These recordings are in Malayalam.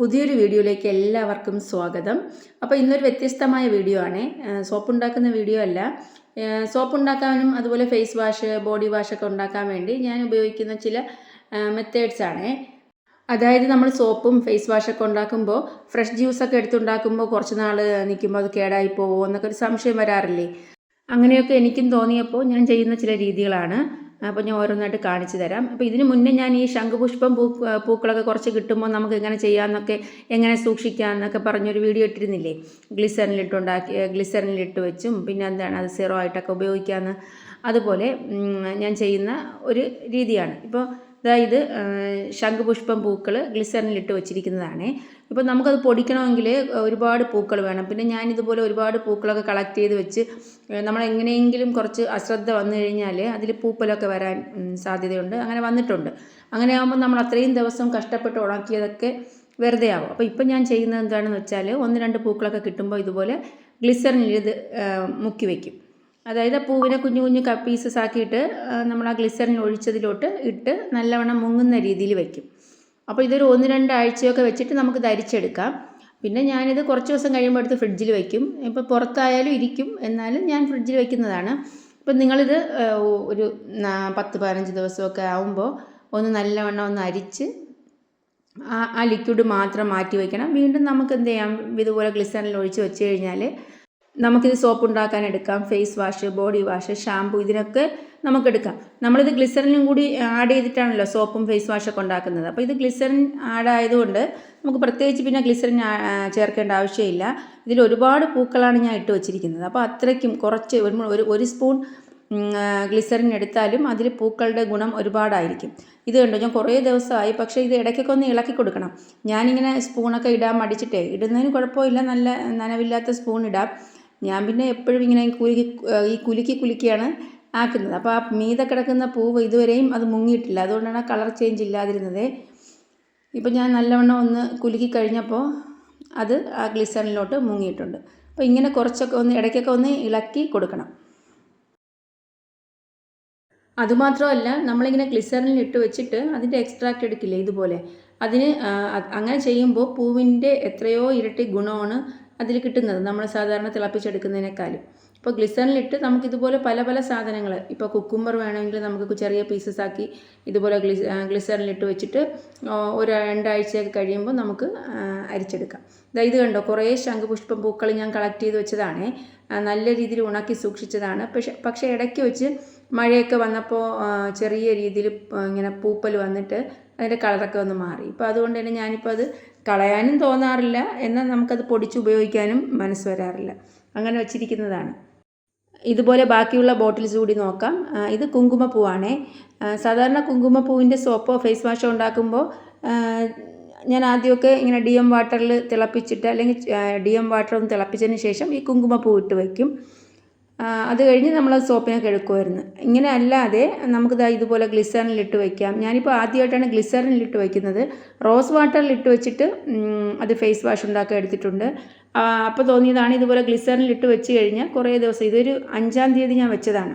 പുതിയൊരു വീഡിയോയിലേക്ക് എല്ലാവർക്കും സ്വാഗതം. അപ്പോൾ ഇന്നൊരു വ്യത്യസ്തമായ വീഡിയോ ആണ്. സോപ്പ് ഉണ്ടാക്കുന്ന വീഡിയോ അല്ല. സോപ്പ് ഉണ്ടാക്കാനും അതുപോലെ ഫേസ് വാഷ് ബോഡി വാഷൊക്കെ ഉണ്ടാക്കാൻ വേണ്ടി ഞാൻ ഉപയോഗിക്കുന്ന ചില മെത്തേഡ്സ് ആണ്. അതായത് നമ്മൾ സോപ്പും ഫേസ് വാഷൊക്കെ ഉണ്ടാക്കുമ്പോൾ ഫ്രഷ് ജ്യൂസൊക്കെ എടുത്തുണ്ടാക്കുമ്പോൾ കുറച്ച് നാൾ നിൽക്കുമ്പോൾ അത് കേടായി പോകുമോ എന്നൊക്കെ ഒരു സംശയം വരാറില്ലേ? അങ്ങനെയൊക്കെ എനിക്കും തോന്നിയപ്പോൾ ഞാൻ ചെയ്യുന്ന ചില രീതികളാണ്. അപ്പോൾ ഞാൻ ഓരോന്നായിട്ട് കാണിച്ചു തരാം. അപ്പോൾ ഇതിന് മുന്നേ ഞാൻ ഈ ശംഖുപുഷ്പം പൂ പൂക്കളൊക്കെ കുറച്ച് കിട്ടുമ്പോൾ നമുക്ക് എങ്ങനെ ചെയ്യാമെന്നൊക്കെ എങ്ങനെ സൂക്ഷിക്കാമെന്നൊക്കെ പറഞ്ഞൊരു വീഡിയോ ഇട്ടിരുന്നില്ലേ? ഗ്ലിസറിനിലിട്ടുണ്ടാക്കി ഗ്ലിസറിനിലിട്ട് വെച്ചും പിന്നെ എന്താണ് അത് സീറോ ആയിട്ടൊക്കെ ഉപയോഗിക്കാമെന്ന് അതുപോലെ ഞാൻ ചെയ്യുന്ന ഒരു രീതിയാണ്. ഇപ്പോൾ അതായത് ശംഖുപുഷ്പം പൂക്കൾ ഗ്ലിസറിനിലിട്ട് വെച്ചിരിക്കുന്നതാണ്. ഇപ്പോൾ നമുക്കത് പൊടിക്കണമെങ്കിൽ ഒരുപാട് പൂക്കൾ വേണം. പിന്നെ ഞാനിതുപോലെ ഒരുപാട് പൂക്കളൊക്കെ കളക്ട് ചെയ്ത് വെച്ച് നമ്മൾ എങ്ങനെയെങ്കിലും കുറച്ച് അശ്രദ്ധ വന്നു കഴിഞ്ഞാൽ അതിൽ പൂപ്പലൊക്കെ വരാൻ സാധ്യതയുണ്ട്. അങ്ങനെ വന്നിട്ടുണ്ട്. അങ്ങനെ ആകുമ്പോൾ നമ്മൾ അത്രയും ദിവസം കഷ്ടപ്പെട്ട് ഉണക്കിയതൊക്കെ വെറുതെ ആവും. അപ്പോൾ ഇപ്പം ഞാൻ ചെയ്യുന്നത് എന്താണെന്ന് വെച്ചാൽ ഒന്ന് രണ്ട് പൂക്കളൊക്കെ കിട്ടുമ്പോൾ ഇതുപോലെ ഗ്ലിസറിനിൽ ഇത് മുക്കി വയ്ക്കും അതായത് പൂവിനെ കുഞ്ഞു കുഞ്ഞു പീസസ് ആക്കിയിട്ട് നമ്മൾ ആ ഗ്ലിസറിൻ ഒഴിച്ചതിലോട്ട് ഇട്ട് നല്ലവണ്ണം മുങ്ങുന്ന രീതിയിൽ വയ്ക്കും അപ്പോൾ ഇതൊരു ഒന്ന് രണ്ടാഴ്ചയൊക്കെ വെച്ചിട്ട് നമുക്ക് ധരിച്ചെടുക്കാം. പിന്നെ ഞാനിത് കുറച്ച് ദിവസം കഴിയുമ്പോൾ എടുത്ത് ഫ്രിഡ്ജിൽ വയ്ക്കും ഇപ്പോൾ പുറത്തായാലും ഇരിക്കും. എന്നാലും ഞാൻ ഫ്രിഡ്ജിൽ വയ്ക്കുന്നതാണ് ഇപ്പം നിങ്ങളിത് ഒരു പത്ത് പതിനഞ്ച് ദിവസമൊക്കെ ആവുമ്പോൾ ഒന്ന് നല്ലവണ്ണം ഒന്ന് അരിച്ച് ആ ആ ലിക്വിഡ് മാത്രം മാറ്റി വയ്ക്കണം വീണ്ടും നമുക്ക് എന്ത് ചെയ്യാം? ഇതുപോലെ ഗ്ലിസറിനിൽ ഒഴിച്ച് വെച്ച് കഴിഞ്ഞാൽ നമുക്കിത് സോപ്പ് ഉണ്ടാക്കാൻ എടുക്കാം face wash body wash shampoo ഇതിനൊക്കെ നമുക്കെടുക്കാം നമ്മളിത് ഗ്ലിസറിനും കൂടി ആഡ് ചെയ്തിട്ടാണല്ലോ സോപ്പും ഫേസ് വാഷൊക്കെ ഉണ്ടാക്കുന്നത്. അപ്പോൾ ഇത് ഗ്ലിസറിൻ ആഡ് ആയതുകൊണ്ട് നമുക്ക് പ്രത്യേകിച്ച് പിന്നെ ഗ്ലിസറിൻ ചേർക്കേണ്ട ആവശ്യമില്ല. ഇതിൽ ഒരുപാട് പൂക്കളാണ് ഞാൻ ഇട്ട് വെച്ചിരിക്കുന്നത്. അപ്പോൾ അത്രയ്ക്കും കുറച്ച് ഒരു ഒരു സ്പൂൺ ഗ്ലിസറിൻ എടുത്താലും അതിൽ പൂക്കളുടെ ഗുണം ഒരുപാടായിരിക്കും. ഇത് കണ്ടോ ഞാൻ കുറേ ദിവസമായി പക്ഷേ ഇത് ഇടയ്ക്കൊക്കെ ഒന്ന് ഇളക്കി കൊടുക്കണം. ഞാനിങ്ങനെ സ്പൂണൊക്കെ ഇടാൻ മടിച്ചിട്ടേ ഇടുന്നതിന് കുഴപ്പമില്ല നല്ല നനവില്ലാത്ത സ്പൂൺ ഇടാം. ഞാൻ പിന്നെ എപ്പോഴും ഇങ്ങനെ കുലുക്കി ഈ കുലുക്കി കുലുക്കിയാണ് ആക്കുന്നത്. അപ്പോൾ ആ മീതെ കിടക്കുന്ന പൂവ് ഇതുവരെയും അത് മുങ്ങിയിട്ടില്ല. അതുകൊണ്ടാണ് കളർ ചേഞ്ച് ഇല്ലാതിരുന്നത്. ഇപ്പോൾ ഞാൻ നല്ലവണ്ണം ഒന്ന് കുലുക്കി കഴിഞ്ഞപ്പോൾ അത് ആ ഗ്ലിസറിനിലോട്ട് മുങ്ങിയിട്ടുണ്ട്. അപ്പോൾ ഇങ്ങനെ കുറച്ചൊക്കെ ഒന്ന് ഇടയ്ക്കൊക്കെ ഒന്ന് ഇളക്കി കൊടുക്കണം. അതുമാത്രമല്ല നമ്മളിങ്ങനെ ഗ്ലിസറിനിൽ ഇട്ട് വെച്ചിട്ട് അതിന്റെ എക്സ്ട്രാക്റ്റ് എടുക്കില്ലേ ഇതുപോലെ. അതിന് അങ്ങനെ ചെയ്യുമ്പോൾ പൂവിന്റെ എത്രയോ ഇരട്ടി ഗുണമാണ് അതിൽ കിട്ടുന്നത്. നമ്മൾ സാധാരണ തിളപ്പിച്ചെടുക്കുന്നതിനേക്കാളും. ഇപ്പോൾ ഗ്ലിസറിലിട്ട് നമുക്കിതുപോലെ പല പല സാധനങ്ങൾ ഇപ്പോൾ കുക്കുമ്പർ വേണമെങ്കിൽ നമുക്ക് ചെറിയ പീസസ് ആക്കി ഇതുപോലെ ഗ്ലിസ് ഗ്ലിസറിലിട്ട് വെച്ചിട്ട് ഒരു രണ്ടാഴ്ചയൊക്കെ കഴിയുമ്പോൾ നമുക്ക് അരിച്ചെടുക്കാം. ഇതാ ഇത് കണ്ടോ? കുറേ ശംഖുപുഷ്പം പൂക്കൾ ഞാൻ കളക്ട് ചെയ്ത് വെച്ചതാണ്. നല്ല രീതിയിൽ ഉണക്കി സൂക്ഷിച്ചതാണ്. പക്ഷേ പക്ഷേ ഇടയ്ക്ക് വെച്ച് മഴയൊക്കെ വന്നപ്പോൾ ചെറിയ രീതിയിൽ ഇങ്ങനെ പൂപ്പൽ വന്നിട്ട് അതിന്റെ കളറൊക്കെ ഒന്ന് മാറി. ഇപ്പോൾ അതുകൊണ്ട് തന്നെ ഞാനിപ്പോൾ അത് കളയാനും തോന്നാറില്ല. എന്നാൽ നമുക്കത് പൊടിച്ച് ഉപയോഗിക്കാനും മനസ്സ് വരാറില്ല. അങ്ങനെ വച്ചിരിക്കുന്നതാണ്. ഇതുപോലെ ബാക്കിയുള്ള ബോട്ടിൽസ് കൂടി നോക്കാം. ഇത് കുങ്കുമപ്പൂവാണേ. സാധാരണ കുങ്കുമപ്പൂവിന്റെ സോപ്പോ ഫേസ് വാഷോ ഉണ്ടാക്കുമ്പോൾ ഞാൻ ആദ്യമൊക്കെ ഇങ്ങനെ ഡി എം വാട്ടറിൽ തിളപ്പിച്ചിട്ട് അല്ലെങ്കിൽ ഡി എം വാട്ടർ ഒന്ന് തിളപ്പിച്ചതിന് ശേഷം ഈ കുങ്കുമപ്പൂ ഇട്ട് വയ്ക്കും. അത് കഴിഞ്ഞ് നമ്മൾ സോപ്പിനൊക്കെ എടുക്കുമായിരുന്നു. ഇങ്ങനെ അല്ലാതെ ദാ ഇതുപോലെ ഗ്ലിസറിനിലിട്ട് വയ്ക്കാം ഞാനിപ്പോൾ ആദ്യമായിട്ടാണ് ഗ്ലിസറിനിലിട്ട് വയ്ക്കുന്നത് റോസ് വാട്ടറിലിട്ട് വെച്ചിട്ട് അത് ഫേസ് വാഷ് ഉണ്ടാക്കാൻ എടുത്തിട്ടുണ്ട്. അപ്പോൾ തോന്നിയതാണ് ഇതുപോലെ ഗ്ലിസറിനിലിട്ട് വെച്ച് കഴിഞ്ഞാൽ കുറേ ദിവസം ഇതൊരു അഞ്ചാം തീയതി ഞാൻ വെച്ചതാണ്.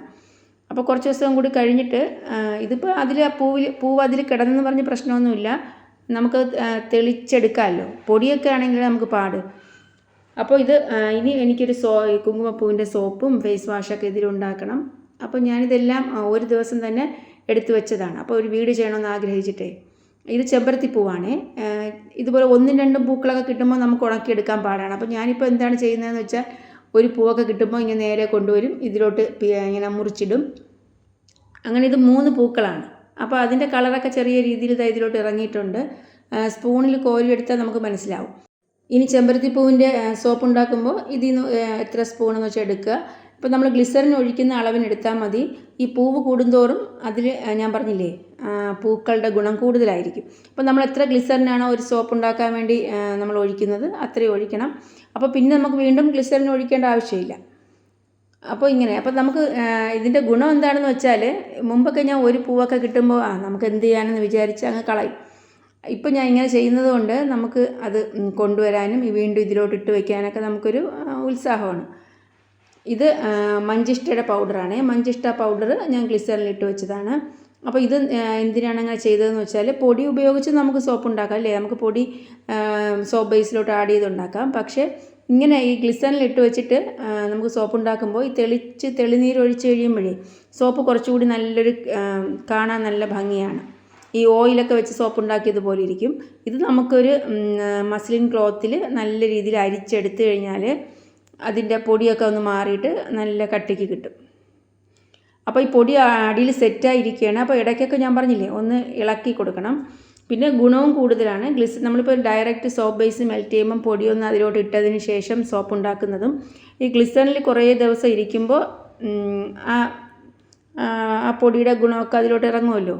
അപ്പോൾ കുറച്ച് ദിവസം കൂടി കഴിഞ്ഞിട്ട് ഇതിപ്പോൾ അതിൽ ആ പൂവിൽ പൂവ് അതിൽ കിടന്നെന്ന് പറഞ്ഞ് പ്രശ്നമൊന്നുമില്ല. നമുക്ക് തെളിച്ചെടുക്കാമല്ലോ. പൊടിയൊക്കെ ആണെങ്കിൽ നമുക്ക് പാട്. അപ്പോൾ ഇത് ഇനി എനിക്കൊരു സോ കുങ്കുമപ്പൂവിന്റെ സോപ്പും ഫേസ് വാഷൊക്കെ ഇതിലുണ്ടാക്കണം അപ്പോൾ ഞാനിതെല്ലാം ഒരു ദിവസം തന്നെ എടുത്തു വെച്ചതാണ്. അപ്പോൾ ഒരു വീട് ചെയ്യണമെന്ന് ആഗ്രഹിച്ചിട്ടേ. ഇത് ചെമ്പരത്തി പൂവാണ്. ഇതുപോലെ ഒന്നും രണ്ടും പൂക്കളൊക്കെ കിട്ടുമ്പോൾ നമുക്ക് ഉണക്കിയെടുക്കാൻ പാടാണ്. അപ്പോൾ ഞാനിപ്പോൾ എന്താണ് ചെയ്യുന്നതെന്ന് വെച്ചാൽ ഒരു പൂവൊക്കെ കിട്ടുമ്പോൾ ഇങ്ങനെ നേരെ കൊണ്ടുവരും. ഇതിലോട്ട് ഇങ്ങനെ മുറിച്ചിടും. അങ്ങനെ ഇത് മൂന്ന് പൂക്കളാണ്. അപ്പോൾ അതിന്റെ കളറൊക്കെ ചെറിയ രീതിയിൽ ഇതിലോട്ട് ഇറങ്ങിയിട്ടുണ്ട്. സ്പൂണിൽ കോരിയെടുത്താൽ നമുക്ക് മനസ്സിലാവും. ഇനി ചെമ്പരത്തിപ്പൂവിന്റെ സോപ്പ് ഉണ്ടാക്കുമ്പോൾ ഇതിൽ നിന്ന് എത്ര സ്പൂണെന്ന് വെച്ചാൽ എടുക്കുക. ഇപ്പോൾ നമ്മൾ ഗ്ലിസറിൻ ഒഴിക്കുന്ന അളവിനെടുത്താൽ മതി. ഈ പൂവ് കൂടുന്തോറും അതിൽ ഞാൻ പറഞ്ഞില്ലേ പൂക്കളുടെ ഗുണം കൂടുതലായിരിക്കും. അപ്പോൾ നമ്മൾ എത്ര ഗ്ലിസറിനാണോ ഒരു സോപ്പ് ഉണ്ടാക്കാൻ വേണ്ടി നമ്മൾ ഒഴിക്കുന്നത് അത്രയും ഒഴിക്കണം. അപ്പോൾ പിന്നെ നമുക്ക് വീണ്ടും ഗ്ലിസറിൻ ഒഴിക്കേണ്ട ആവശ്യമില്ല. അപ്പോൾ ഇങ്ങനെ അപ്പോൾ നമുക്ക് ഇതിന്റെ ഗുണം എന്താണെന്ന് വെച്ചാൽ മുമ്പൊക്കെ ഞാൻ ഒരു പൂവൊക്കെ കിട്ടുമ്പോൾ ആ നമുക്ക് എന്ത് ചെയ്യാനെന്ന് വിചാരിച്ച് അങ്ങ് കളയും. ഇപ്പം ഞാൻ ഇങ്ങനെ ചെയ്യുന്നത് കൊണ്ട് നമുക്ക് അത് കൊണ്ടുവരാനും വീണ്ടും ഇതിലോട്ട് ഇട്ട് വയ്ക്കാനൊക്കെ നമുക്കൊരു ഉത്സാഹമാണ്. ഇത് മഞ്ചിഷ്ടയുടെ പൗഡറാണ്. മഞ്ചിഷ്ട പൗഡർ ഞാൻ ഗ്ലിസറിൽ ഇട്ട് വെച്ചതാണ്. അപ്പോൾ ഇത് എന്തിനാണ് അങ്ങനെ ചെയ്തതെന്ന് വെച്ചാൽ പൊടി ഉപയോഗിച്ച് നമുക്ക് സോപ്പ് ഉണ്ടാക്കാം അല്ലേ? നമുക്ക് പൊടി സോപ്പ് ബേസിലോട്ട് ആഡ് ചെയ്ത് ഉണ്ടാക്കാം. പക്ഷേ ഇങ്ങനെ ഈ ഗ്ലിസറിൽ ഇട്ട് വെച്ചിട്ട് നമുക്ക് സോപ്പ് ഉണ്ടാക്കുമ്പോൾ ഈ തെളിച്ച് തെളിനീര് ഒഴിച്ച് കഴിയുമ്പോഴേ സോപ്പ് കുറച്ചുകൂടി നല്ലൊരു കാണാൻ നല്ല ഭംഗിയാണ്. ഈ ഓയിലൊക്കെ വെച്ച് സോപ്പ് ഉണ്ടാക്കിയതുപോലെ ഇരിക്കും. ഇത് നമുക്കൊരു മസ്ലിൻ ക്ലോത്തിൽ നല്ല രീതിയിൽ അരിച്ചെടുത്ത് കഴിഞ്ഞാൽ അതിന്റെ പൊടിയൊക്കെ ഒന്ന് മാറിയിട്ട് നല്ല കട്ടിക്ക് കിട്ടും. അപ്പോൾ ഈ പൊടി അടിയിൽ സെറ്റായിരിക്കുകയാണ്. അപ്പോൾ ഇടയ്ക്കൊക്കെ ഞാൻ പറഞ്ഞില്ലേ ഒന്ന് ഇളക്കി കൊടുക്കണം. പിന്നെ ഗുണവും കൂടുതലാണ്. ഗ്ലിസ് നമ്മളിപ്പോൾ ഡയറക്റ്റ് സോപ്പ് ബേസ് മെൽറ്റ് ചെയ്യുമ്പം പൊടിയൊന്ന് അതിലോട്ട് ഇട്ടതിന് ശേഷം സോപ്പ് ഉണ്ടാക്കുന്നതും ഈ ഗ്ലിസണിൽ കുറേ ദിവസം ഇരിക്കുമ്പോൾ ആ ആ പൊടിയുടെ ഗുണമൊക്കെ അതിലോട്ട് ഇറങ്ങുമല്ലോ?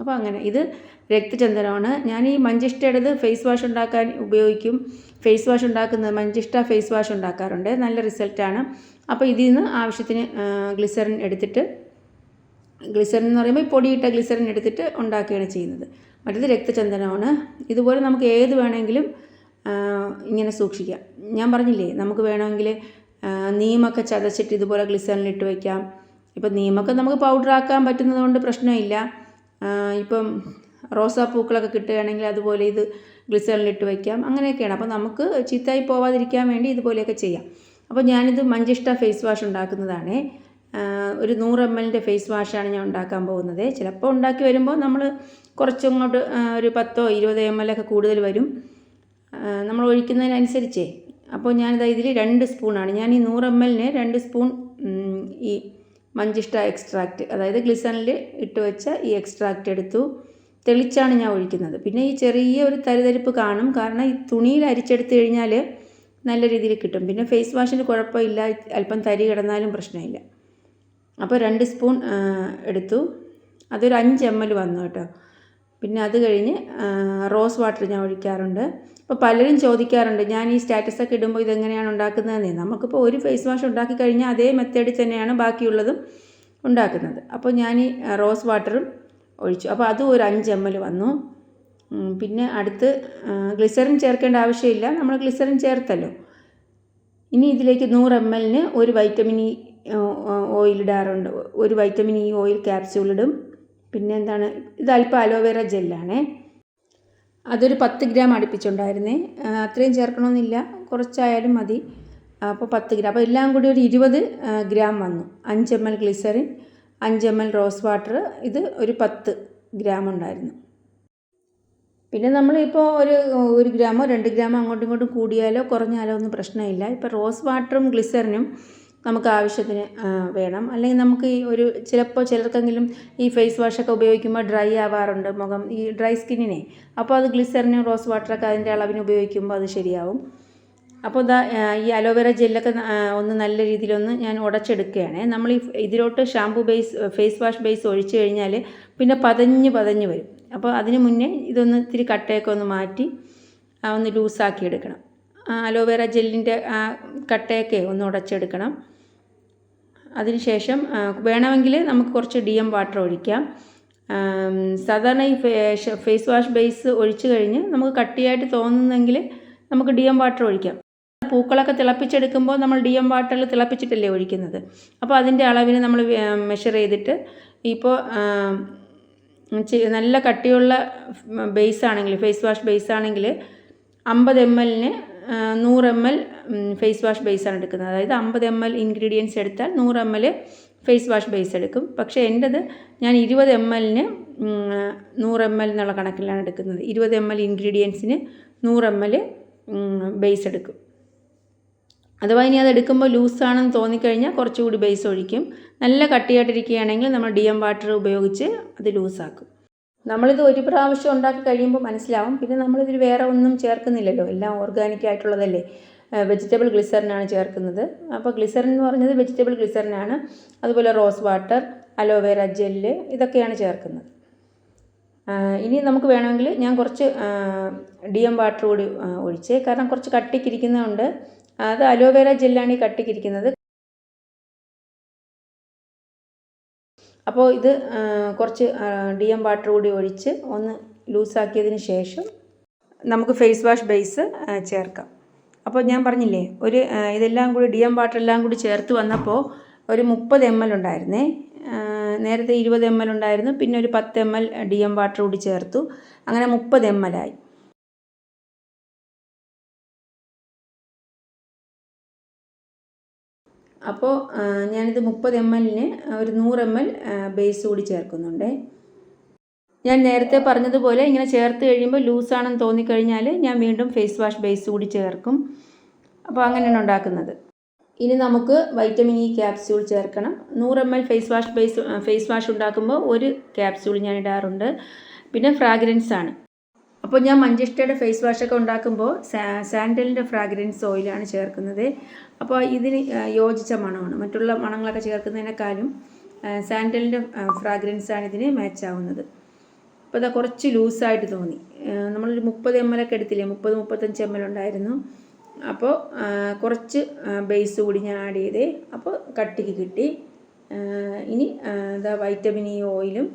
അപ്പോൾ അങ്ങനെ ഇത് രക്തചന്ദനമാണ്. ഞാൻ ഈ മഞ്ചിഷ്ടയുടേത് ഫേസ് വാഷ് ഉണ്ടാക്കാൻ ഉപയോഗിക്കും. ഫേസ് വാഷ് ഉണ്ടാക്കുന്നത് മഞ്ചിഷ്ട ഫേസ് വാഷ് ഉണ്ടാക്കാറുണ്ട്. നല്ല റിസൾട്ടാണ്. അപ്പോൾ ഇതിൽ നിന്ന് ആവശ്യത്തിന് ഗ്ലിസറിൻ എടുത്തിട്ട് ഗ്ലിസറിൻ എന്ന് പറയുമ്പോൾ പൊടിയിട്ട ഗ്ലിസറിൻ എടുത്തിട്ട് ഉണ്ടാക്കുകയാണ് ചെയ്യുന്നത്. മറ്റേത് രക്തചന്ദനമാണ്. ഇതുപോലെ നമുക്ക് ഏത് വേണമെങ്കിലും ഇങ്ങനെ സൂക്ഷിക്കാം. ഞാൻ പറഞ്ഞില്ലേ നമുക്ക് വേണമെങ്കിൽ നീമൊക്കെ ചതച്ചിട്ട് ഇതുപോലെ ഗ്ലിസറിനിലിട്ട് വയ്ക്കാം ഇപ്പം നീമൊക്കെ നമുക്ക് പൗഡർ ആക്കാൻ പറ്റുന്നത് കൊണ്ട് പ്രശ്നമില്ല. ഇപ്പം റോസാപ്പൂക്കളൊക്കെ കിട്ടുകയാണെങ്കിൽ അതുപോലെ ഇത് ഗ്ലിസറിലിട്ട് വയ്ക്കാം അങ്ങനെയൊക്കെയാണ്. അപ്പോൾ നമുക്ക് ചീത്തായി പോവാതിരിക്കാൻ വേണ്ടി ഇതുപോലെയൊക്കെ ചെയ്യാം. അപ്പോൾ ഞാനിത് മഞ്ചിഷ്ട ഫേസ് വാഷ് ഉണ്ടാക്കുന്നതാണ്. ഒരു നൂറ് എം എല്ലിന്റെ ഫേസ് വാഷാണ് ഞാൻ ഉണ്ടാക്കാൻ പോകുന്നത്. ചിലപ്പോൾ ഉണ്ടാക്കി വരുമ്പോൾ നമ്മൾ കുറച്ചങ്ങോട്ട് ഒരു പത്തോ ഇരുപതോ എം എൽ ഒക്കെ കൂടുതൽ വരും. നമ്മൾ ഒഴിക്കുന്നതിനനുസരിച്ചേ. അപ്പോൾ ഞാനിത് ഇതിൽ രണ്ട് സ്പൂണാണ്. ഞാൻ ഈ നൂറ് എം എല്ലിന് രണ്ട് സ്പൂൺ ഈ മഞ്ചിഷ്ട എക്സ്ട്രാക്റ്റ് അതായത് ഗ്ലിസണിൽ ഇട്ട് വെച്ച ഈ എക്സ്ട്രാക്റ്റ് എടുത്തു. തെളിച്ചാണ് ഞാൻ ഒഴിക്കുന്നത്. പിന്നെ ഈ ചെറിയ ഒരു തരിതരിപ്പ് കാണും. കാരണം ഈ തുണിയിൽ അരിച്ചെടുത്ത് കഴിഞ്ഞാൽ നല്ല രീതിയിൽ കിട്ടും. പിന്നെ ഫേസ് വാഷിന് കുഴപ്പമില്ല. അല്പം തരി കിടന്നാലും പ്രശ്നമില്ല. അപ്പോൾ രണ്ട് സ്പൂൺ എടുത്തു. അതൊരു അഞ്ച് എം എൽ വന്നു കേട്ടോ. പിന്നെ അത് കഴിഞ്ഞ് റോസ് വാട്ടർ ഞാൻ ഒഴിക്കാറുണ്ട്. അപ്പോൾ പലരും ചോദിക്കാറുണ്ട് ഞാൻ ഈ സ്റ്റാറ്റസൊക്കെ ഇടുമ്പോൾ ഇതെങ്ങനെയാണ് ഉണ്ടാക്കുന്നതെന്ന്? നമുക്കിപ്പോൾ ഒരു ഫേസ് വാഷ് ഉണ്ടാക്കി കഴിഞ്ഞാൽ അതേ മെത്തേഡിൽ തന്നെയാണ് ബാക്കിയുള്ളതും ഉണ്ടാക്കുന്നത്. അപ്പോൾ ഞാൻ ഈ റോസ് വാട്ടറും ഒഴിച്ചു. അപ്പോൾ അതും ഒരു അഞ്ച് എം എൽ വന്നു. പിന്നെ അടുത്ത് ഗ്ലിസറിൻ ചേർക്കേണ്ട ആവശ്യമില്ല. നമ്മൾ ഗ്ലിസറിൻ ചേർത്തല്ലോ. ഇനി ഇതിലേക്ക് നൂറ് എം എല്ലിന് ഒരു വൈറ്റമിൻ ഇ ഓയിൽ ഇടാറുണ്ട്. ഒരു വൈറ്റമിൻ ഇ ഓയിൽ ക്യാപ്സ്യൂൾ ഇടും. പിന്നെ എന്താണ് ഇത് അല്പം അലോവേറ ജെല്ലാണ്. അതൊരു പത്ത് ഗ്രാം അടുപ്പിച്ചുണ്ടായിരുന്നേ. അത്രയും ചേർക്കണമെന്നില്ല കുറച്ചായാലും മതി. അപ്പോൾ പത്ത് ഗ്രാം. അപ്പോൾ എല്ലാം കൂടി ഒരു ഇരുപത് ഗ്രാം വന്നു. അഞ്ച് എം എൽ ഗ്ലിസറിൻ അഞ്ച് എം എൽ റോസ് വാട്ടർ. ഇത് ഒരു പത്ത് ഗ്രാം ഉണ്ടായിരുന്നു. പിന്നെ നമ്മളിപ്പോൾ ഒരു ഒരു ഗ്രാമോ രണ്ട് ഗ്രാമോ അങ്ങോട്ടും ഇങ്ങോട്ടും കൂടിയാലോ കുറഞ്ഞാലോ ഒന്നും പ്രശ്നമില്ല. ഇപ്പോൾ റോസ് വാട്ടറും ഗ്ലിസറിനും നമുക്ക് ആവശ്യത്തിന് വേണം. അല്ലെങ്കിൽ നമുക്ക് ഈ ഒരു ചിലപ്പോൾ ചിലർക്കെങ്കിലും ഈ ഫേസ് വാഷൊക്കെ ഉപയോഗിക്കുമ്പോൾ ഡ്രൈ ആവാറുണ്ട് മുഖം. ഈ ഡ്രൈ സ്കിന്നിനെ അപ്പോൾ അത് ഗ്ലിസറിനും റോസ് വാട്ടറൊക്കെ അതിന്റെ അളവിന് ഉപയോഗിക്കുമ്പോൾ അത് ശരിയാവും. അപ്പോൾ ഇതാ ഈ അലോവേറ ജെല്ലൊക്കെ ഒന്ന് നല്ല രീതിയിലൊന്ന് ഞാൻ ഉടച്ചെടുക്കുകയാണ്. നമ്മൾ ഈ ഇതിലോട്ട് shampoo base face wash base ഒഴിച്ചു കഴിഞ്ഞാൽ പിന്നെ പതഞ്ഞ് പതഞ്ഞ് വരും. അപ്പോൾ അതിന് മുന്നേ ഇതൊന്ന് ഇത്തിരി കട്ടയൊക്കെ ഒന്ന് മാറ്റി ഒന്ന് ലൂസാക്കി എടുക്കണം. അലോവേറ ജെല്ലിന്റെ കട്ടയൊക്കെ ഒന്ന് ഉടച്ചെടുക്കണം. അതിനുശേഷം വേണമെങ്കിൽ നമുക്ക് കുറച്ച് ഡി എം വാട്ടർ ഒഴിക്കാം. സാധാരണ ഈ ഫേസ് വാഷ് ബേസ് ഒഴിച്ചു കഴിഞ്ഞ് നമുക്ക് കട്ടിയായിട്ട് തോന്നുന്നെങ്കിൽ നമുക്ക് ഡി എം വാട്ടർ ഒഴിക്കാം. പൂക്കളൊക്കെ തിളപ്പിച്ചെടുക്കുമ്പോൾ നമ്മൾ ഡി എം വാട്ടറിൽ തിളപ്പിച്ചിട്ടല്ലേ ഒഴിക്കുന്നത്. അപ്പോൾ അതിന്റെ അളവിന് നമ്മൾ മെഷർ ചെയ്തിട്ട് ഇപ്പോൾ നല്ല കട്ടിയുള്ള ബേസ് ആണെങ്കിൽ ഫേസ് വാഷ് ബേസ് ആണെങ്കിൽ അമ്പത് എം എല്ലിന് നൂറ് എം എൽ ഫേസ് വാഷ് ബേസാണ് എടുക്കുന്നത്. അതായത് അമ്പത് എം എൽ ഇൻഗ്രീഡിയൻസ് എടുത്താൽ നൂറ് M L face wash base എടുക്കും. പക്ഷേ എന്റെത് ഞാൻ ഇരുപത് എം എല്ലിന് നൂറ് എം എൽ എന്നുള്ള കണക്കിലാണ് എടുക്കുന്നത്. ഇരുപത് എം എൽ ഇൻഗ്രീഡിയൻസിന് നൂറ് എം എൽ ബേസ് എടുക്കും. അഥവാ ഇനി അത് എടുക്കുമ്പോൾ ലൂസാണെന്ന് തോന്നിക്കഴിഞ്ഞാൽ കുറച്ചുകൂടി ബേസ് ഒഴിക്കും. നല്ല കട്ടിയായിട്ടിരിക്കുകയാണെങ്കിൽ നമ്മൾ ഡി എം വാട്ടർ ഉപയോഗിച്ച് അത് ലൂസാക്കും നമ്മളിത് ഒരു പ്രാവശ്യം ഉണ്ടാക്കി കഴിയുമ്പോൾ മനസ്സിലാവും. പിന്നെ നമ്മളിതിൽ വേറെ ഒന്നും ചേർക്കുന്നില്ലല്ലോ. എല്ലാം ഓർഗാനിക് ആയിട്ടുള്ളതല്ലേ. വെജിറ്റബിൾ ഗ്ലിസറിനാണ് ചേർക്കുന്നത്. അപ്പോൾ ഗ്ലിസറിൻ എന്ന് പറഞ്ഞത് വെജിറ്റബിൾ ഗ്ലിസറിനാണ് അതുപോലെ റോസ് വാട്ടർ അലോവേര ജെല്ല് ഇതൊക്കെയാണ് ചേർക്കുന്നത്. ഇനി നമുക്ക് വേണമെങ്കിൽ ഞാൻ കുറച്ച് ഡി എം വാട്ടർ കൂടി ഒഴിച്ച്. കാരണം കുറച്ച് കട്ടിക്കിരിക്കുന്നതുകൊണ്ട് അത് അലോവേര ജെല്ലാണ് ഈ കട്ടിക്കിരിക്കുന്നത് അപ്പോൾ ഇത് കുറച്ച് ഡി എം വാട്ടർ കൂടി ഒഴിച്ച് ഒന്ന് ലൂസാക്കിയതിന് ശേഷം നമുക്ക് ഫേസ് വാഷ് ബേസ് ചേർക്കാം. അപ്പോൾ ഞാൻ പറഞ്ഞില്ലേ ഒരു ഇതെല്ലാം കൂടി ഡി എം വാട്ടർ എല്ലാം കൂടി ചേർത്ത് വന്നപ്പോൾ ഒരു മുപ്പത് എം എൽ ഉണ്ടായിരുന്നേ. നേരത്തെ ഇരുപത് എം എൽ ഉണ്ടായിരുന്നു പിന്നെ ഒരു പത്ത് M L D M water കൂടി ചേർത്തു. അങ്ങനെ മുപ്പത് എം എൽ ആയി. അപ്പോൾ ഞാനിത് മുപ്പത് എം എല്ലിന് ഒരു നൂറ് എം എൽ ബേസ് കൂടി ചേർക്കുന്നുണ്ട്. ഞാൻ നേരത്തെ പറഞ്ഞതുപോലെ ഇങ്ങനെ ചേർത്ത് കഴിയുമ്പോൾ ലൂസാണെന്ന് തോന്നിക്കഴിഞ്ഞാൽ ഞാൻ വീണ്ടും ഫേസ് വാഷ് ബേസ് കൂടി ചേർക്കും. അപ്പോൾ അങ്ങനെയാണ് ഉണ്ടാക്കുന്നത്. ഇനി നമുക്ക് വൈറ്റമിൻ ഇ ക്യാപ്സ്യൂൾ ചേർക്കണം. നൂറ് M L face wash base face wash ഉണ്ടാക്കുമ്പോൾ ഒരു ക്യാപ്സ്യൂൾ ഞാൻ ഇടാറുണ്ട്. പിന്നെ ഫ്രാഗ്രൻസ് ആണ്. അപ്പോൾ ഞാൻ മഞ്ചിഷ്ടയുടെ ഫേസ് വാഷൊക്കെ ഉണ്ടാക്കുമ്പോൾ സാൻഡലിന്റെ ഫ്രാഗ്രൻസ് ഓയിലാണ് ചേർക്കുന്നത്. അപ്പോൾ ഇതിന് യോജിച്ച മണമാണ്. മറ്റുള്ള മണങ്ങളൊക്കെ ചേർക്കുന്നതിനേക്കാളും സാൻഡലിന്റെ ഫ്രാഗ്രൻസാണ് ഇതിന് മാച്ച് ആവുന്നത്. അപ്പോൾ അതാ കുറച്ച് ലൂസായിട്ട് തോന്നി. നമ്മളൊരു മുപ്പത് എം എൽ ഒക്കെ എടുത്തില്ലേ? മുപ്പത് മുപ്പത്തഞ്ച് എം എൽ ഉണ്ടായിരുന്നു. അപ്പോൾ കുറച്ച് ബേസ് കൂടി ഞാൻ ആഡ് ചെയ്തേ. അപ്പോൾ കട്ടിക്ക് കിട്ടി. ഇനി എന്താ വൈറ്റമിൻ ഇ ഓയിലും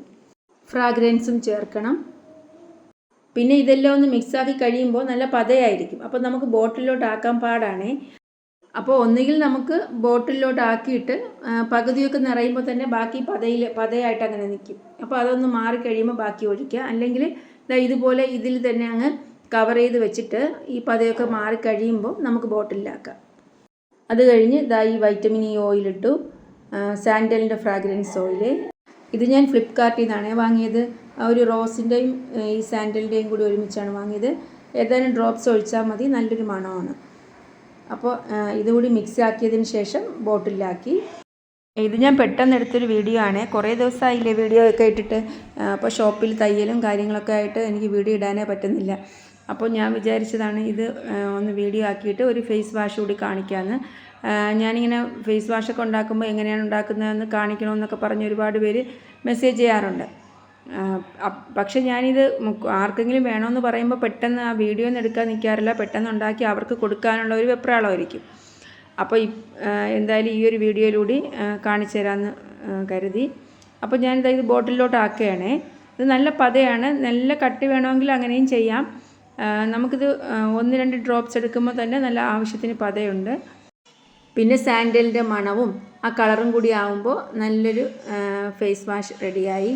ഫ്രാഗ്രൻസും ചേർക്കണം. പിന്നെ ഇതെല്ലാം ഒന്ന് മിക്സാക്കി കഴിയുമ്പോൾ നല്ല പതയായിരിക്കും. അപ്പോൾ നമുക്ക് ബോട്ടിലോട്ട് ആക്കാൻ പാടാണേ. അപ്പോൾ ഒന്നുകിൽ നമുക്ക് ബോട്ടിലോട്ട് ആക്കിയിട്ട് പകുതിയൊക്കെ നിറയുമ്പോൾ തന്നെ ബാക്കി പതയിൽ പതയായിട്ട് അങ്ങനെ നിൽക്കും. അപ്പോൾ അതൊന്ന് മാറിക്കഴിയുമ്പോൾ ബാക്കി ഒഴിക്കുക. അല്ലെങ്കിൽ ഇതുപോലെ ഇതിൽ തന്നെ അങ്ങ് കവർ ചെയ്ത് വെച്ചിട്ട് ഈ പതയൊക്കെ മാറിക്കഴിയുമ്പോൾ നമുക്ക് ബോട്ടിലാക്കാം അത് കഴിഞ്ഞ് ഇതാ ഈ വൈറ്റമിൻ ഇ ഓയിലിട്ടു സാൻഡലിന്റെ ഫ്രാഗ്രൻസ് ഓയിൽ ഇത് ഞാൻ ഫ്ലിപ്കാർട്ടിൽ നിന്നാണ്. വാങ്ങിയത് ആ ഒരു റോസിന്റെയും ഈ സാൻഡലിന്റെയും കൂടി ഒരുമിച്ചാണ് വാങ്ങിയത്. ഏതായാലും ഡ്രോപ്സ് ഒഴിച്ചാൽ മതി. നല്ലൊരു മണമാണ്. അപ്പോൾ ഇതുകൂടി മിക്സ് ആക്കിയതിന് ശേഷം ബോട്ടിലാക്കി. ഇത് ഞാൻ പെട്ടെന്ന് എടുത്തൊരു വീഡിയോ ആണ്. കുറേ ദിവസമായില്ലേ വീഡിയോ ഒക്കെ ഇട്ടിട്ട്. അപ്പോൾ ഷോപ്പിൽ തയ്യലും കാര്യങ്ങളൊക്കെ ആയിട്ട് എനിക്ക് വീഡിയോ ഇടാനേ പറ്റുന്നില്ല. അപ്പോൾ ഞാൻ വിചാരിച്ചതാണ് ഇത് ഒന്ന് വീഡിയോ ആക്കിയിട്ട് ഒരു ഫേസ് വാഷ് കൂടി കാണിക്കാമെന്ന് ഞാനിങ്ങനെ ഫേസ് വാഷൊക്കെ ഉണ്ടാക്കുമ്പോൾ എങ്ങനെയാണ് ഉണ്ടാക്കുന്നതെന്ന് കാണിക്കണമെന്നൊക്കെ പറഞ്ഞ് ഒരുപാട് പേര് മെസ്സേജ് ചെയ്യാറുണ്ട്. പക്ഷെ ഞാനിത് ആർക്കെങ്കിലും വേണമെന്ന് പറയുമ്പോൾ പെട്ടെന്ന് ആ വീഡിയോ ഒന്നും എടുക്കാൻ നിൽക്കാറില്ല. പെട്ടെന്ന് ഉണ്ടാക്കി അവർക്ക് കൊടുക്കാനുള്ള ഒരു വെപ്രാളമായിരിക്കും. അപ്പോൾ എന്തായാലും ഈ ഒരു വീഡിയോയിലൂടെ കാണിച്ചു തരാമെന്ന് കരുതി. അപ്പോൾ ഞാനിത് ഇത് ബോട്ടിലോട്ട് ആക്കുകയാണേ. ഇത് നല്ല പതയാണ്. നല്ല കട്ടി വേണമെങ്കിൽ അങ്ങനെയും ചെയ്യാം. നമുക്കിത് ഒന്ന് രണ്ട് ഡ്രോപ്സ് എടുക്കുമ്പോൾ തന്നെ നല്ല ആവശ്യത്തിന് പതയുണ്ട്. പിന്നെ സാൻഡലിന്റെ മണവും ആ കളറും കൂടി ആകുമ്പോൾ നല്ലൊരു ഫേസ് വാഷ് റെഡിയായി.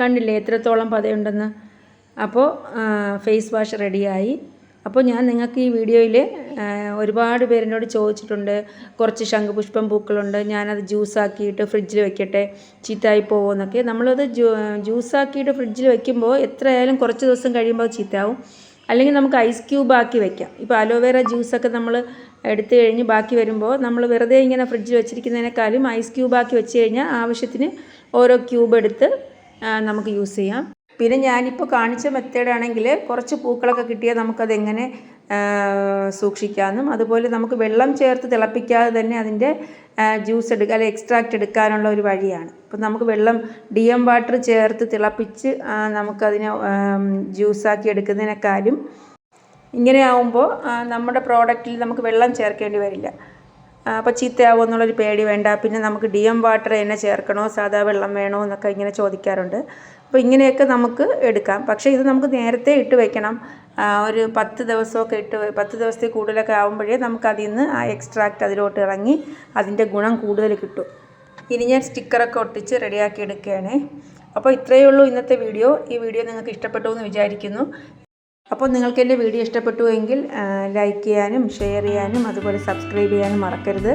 കണ്ടില്ലേ എത്രത്തോളം പതയുണ്ടെന്ന്? അപ്പോൾ ഫേസ് വാഷ് റെഡിയായി അപ്പോൾ ഞാൻ നിങ്ങൾക്ക് ഈ വീഡിയോയിൽ ഒരുപാട് പേരെന്നോട് ചോദിച്ചിട്ടുണ്ട്. കുറച്ച് ശംഖുപുഷ്പം പൂക്കളുണ്ട്. ഞാനത് ജ്യൂസാക്കിയിട്ട് ഫ്രിഡ്ജിൽ വെക്കട്ടെ ചീത്തായി പോകുമെന്നൊക്കെ നമ്മളത് ജ്യൂസാക്കിയിട്ട് ഫ്രിഡ്ജിൽ വെക്കുമ്പോൾ എത്രയായാലും കുറച്ച് ദിവസം കഴിയുമ്പോൾ ചീത്താവും. അല്ലെങ്കിൽ നമുക്ക് ഐസ് ക്യൂബ് ആക്കി വെക്കാം. ഇപ്പോൾ അലോവേറ ജ്യൂസൊക്കെ നമ്മൾ എടുത്തു കഴിഞ്ഞ് ബാക്കി വരുമ്പോൾ നമ്മൾ വെറുതെ ഇങ്ങനെ ഫ്രിഡ്ജിൽ വെച്ചിരിക്കുന്നതിനേക്കാളും ഐസ് ക്യൂബ് ആക്കി വെച്ച് കഴിഞ്ഞാൽ ആവശ്യത്തിന് ഓരോ ക്യൂബ് എടുത്ത് നമുക്ക് യൂസ് ചെയ്യാം. പിന്നെ ഞാനിപ്പോൾ കാണിച്ച മെത്തേഡാണെങ്കിൽ കുറച്ച് പൂക്കളൊക്കെ കിട്ടിയാൽ നമുക്കതെങ്ങനെ സൂക്ഷിക്കാമെന്നും അതുപോലെ നമുക്ക് വെള്ളം ചേർത്ത് തിളപ്പിക്കാതെ തന്നെ അതിന്റെ ജ്യൂസ് എടുക്കുക അല്ലെങ്കിൽ എക്സ്ട്രാക്റ്റ് എടുക്കാനുള്ള ഒരു വഴിയാണ്. അപ്പം നമുക്ക് വെള്ളം ഡി എം വാട്ടർ ചേർത്ത് തിളപ്പിച്ച് നമുക്കതിനെ ജ്യൂസാക്കി എടുക്കുന്നതിനേക്കാളും ഇങ്ങനെ ആവുമ്പോൾ നമ്മുടെ പ്രോഡക്റ്റിൽ നമുക്ക് വെള്ളം ചേർക്കേണ്ടി വരില്ല. അപ്പോൾ ചീത്തയാവും എന്നുള്ളൊരു പേടി വേണ്ട. പിന്നെ നമുക്ക് ഡി എം വാട്ടർ തന്നെ ചേർക്കണോ? സാധാ വെള്ളം വേണോ എന്നൊക്കെ ഇങ്ങനെ ചോദിക്കാറുണ്ട്. അപ്പോൾ ഇങ്ങനെയൊക്കെ നമുക്ക് എടുക്കാം. പക്ഷേ ഇത് നമുക്ക് നേരത്തെ ഇട്ട് വെക്കണം. ഒരു പത്ത് ദിവസമൊക്കെ ഇട്ട് പത്ത് ദിവസത്തിൽ കൂടുതലൊക്കെ ആകുമ്പോഴേ നമുക്ക് അതിൽ നിന്ന് ആ എക്സ്ട്രാക്റ്റ് അതിലോട്ട് ഇറങ്ങി അതിന്റെ ഗുണം കൂടുതൽ കിട്ടും. ഇനി ഞാൻ സ്റ്റിക്കറൊക്കെ ഒട്ടിച്ച് റെഡിയാക്കി എടുക്കുകയാണ്. അപ്പോൾ ഇത്രയേ ഉള്ളൂ ഇന്നത്തെ വീഡിയോ. ഈ വീഡിയോ നിങ്ങൾക്ക് ഇഷ്ടപ്പെട്ടു എന്ന് വിചാരിക്കുന്നു. അപ്പോൾ നിങ്ങൾക്ക് എന്റെ വീഡിയോ ഇഷ്ടപ്പെട്ടു എങ്കിൽ ലൈക്ക് ചെയ്യാനും ഷെയർ ചെയ്യാനും അതുപോലെ സബ്സ്ക്രൈബ് ചെയ്യാനും മറക്കരുത്.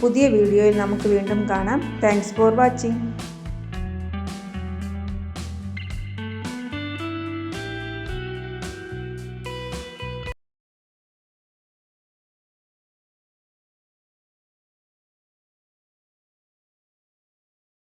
പുതിയ വീഡിയോയിൽ നമുക്ക് വീണ്ടും കാണാം. Thanks for watching